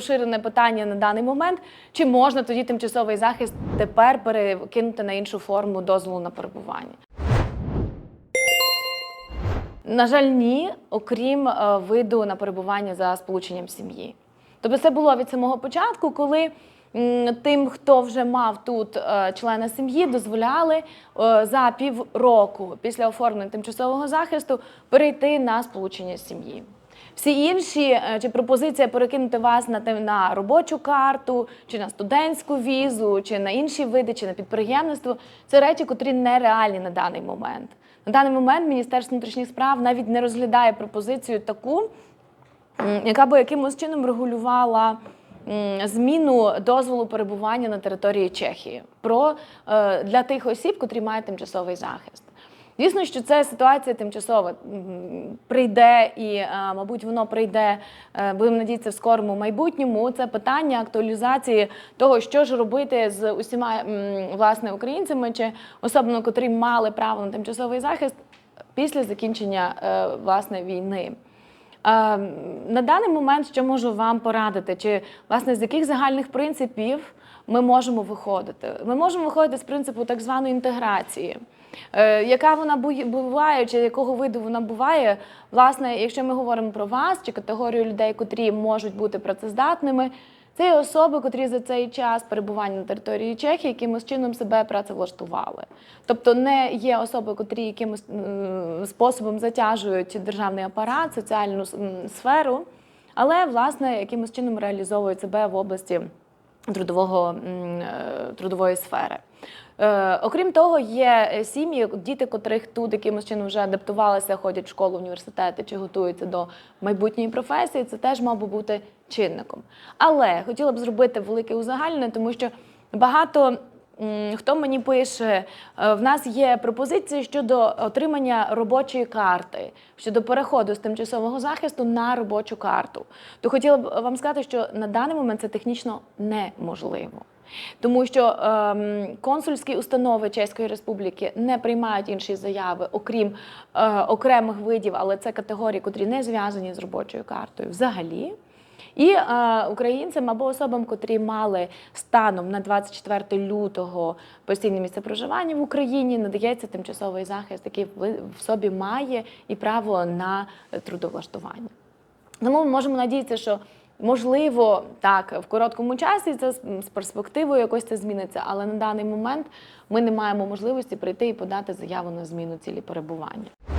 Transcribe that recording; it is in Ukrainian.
поширене питання на даний момент. Чи можна тоді тимчасовий захист тепер перекинути на іншу форму дозволу на перебування? На жаль, ні, окрім е, виду на перебування за сполученням сім'ї. Тобто це було від самого початку, коли тим, хто вже мав тут е, члена сім'ї, дозволяли е, за півроку після оформлення тимчасового захисту перейти на сполучення сім'ї. Всі інші е, чи пропозиція перекинути вас на, на робочу карту, чи на студентську візу, чи на інші види, чи на підприємництво це речі, котрі нереальні на даний момент. На даний момент Міністерство внутрішніх справ навіть не розглядає пропозицію таку, яка би якимось чином регулювала зміну дозволу перебування на території Чехії про, е, для тих осіб, котрі мають тимчасовий захист. Звісно, що це ситуація тимчасова. Прийде і, е, мабуть, воно прийде, е, будемо надіятися, в скорому майбутньому. Це питання актуалізації того, що ж робити з усіма власне українцями чи особливо, котрі мали право на тимчасовий захист після закінчення е, власне війни. На даний момент що можу вам порадити, чи власне з яких загальних принципів ми можемо виходити? Ми можемо виходити з принципу так званої інтеграції. Е, Яка вона буває, чи якого виду вона буває? Власне, якщо ми говоримо про вас чи категорію людей, котрі можуть бути працездатними, це є особи, котрі за цей час перебування на території Чехії якимось чином себе працевлаштували. Тобто не є особи, котрі якимось способом затяжують державний апарат, соціальну сферу, але власне якимось чином реалізовують себе в області трудового, е, трудової сфери. Е, окрім того, є сім'ї, діти, котрих тут якимось чином вже адаптувалися, ходять в школу, університети чи готуються до майбутньої професії. Це теж мав би бути чинником. Але хотіла б зробити велике узагальнення, тому що багато. Хто мені пише, е, в нас є пропозиції щодо отримання робочої карти, щодо переходу з тимчасового захисту на робочу карту. То хотіла б вам сказати, що на даний момент це технічно неможливо. Тому що ем, консульські установи Чеської Республіки не приймають інші заяви, окрім е, окремих видів, але це категорії, котрі не зв'язані з робочою картою взагалі. І е, українцям або особам, котрі мали станом на 24 лютого постійне місце проживання в Україні, надається тимчасовий захист, який в собі має і право на трудовлаштування. Тому ми можемо надіятися, що можливо так в короткому часі це з перспективою якось це зміниться, але на даний момент ми не маємо можливості прийти і подати заяву на зміну цілі перебування.